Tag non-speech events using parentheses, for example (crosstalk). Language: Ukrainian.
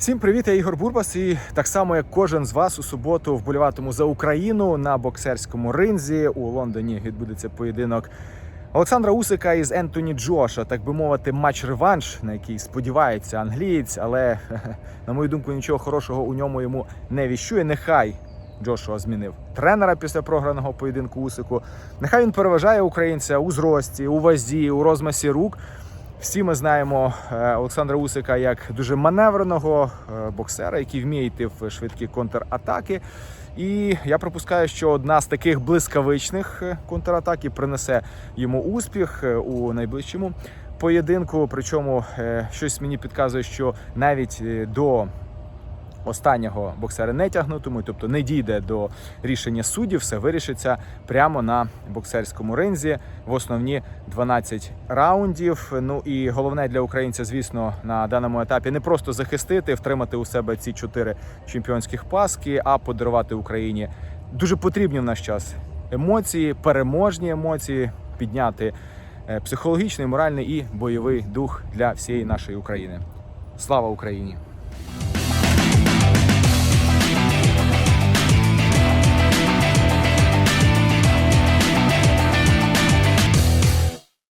Всім привіт, я Ігор Бурбас. І так само, як кожен з вас у суботу вболіватиму за Україну на боксерському ринзі. У Лондоні відбудеться поєдинок Олександра Усика із Ентоні Джоша, так би мовити, матч-реванш, на який сподівається англієць, але (laughs) на мою думку, нічого хорошого у ньому йому не віщує. Нехай Джошуа змінив тренера після програного поєдинку Усику. Нехай він переважає українця у зрості, у вазі, у розмасі рук. Всі ми знаємо е, Олександра Усика як дуже маневреного е, боксера, який вміє йти в швидкі контратаки. І я припускаю, що одна з таких блискавичних е, контратак і принесе йому успіх у найближчому поєдинку. Причому щось мені підказує, що навіть до останнього боксера не тягнутимуть, тобто не дійде до рішення суддів, все вирішиться прямо на боксерському ринзі в основні 12 раундів. Ну і головне для українця, звісно, на даному етапі не просто захистити, втримати у себе ці чотири чемпіонських паски, а подарувати Україні дуже потрібні в наш час емоції, переможні емоції, підняти е, психологічний, моральний і бойовий дух для всієї нашої України. Слава Україні!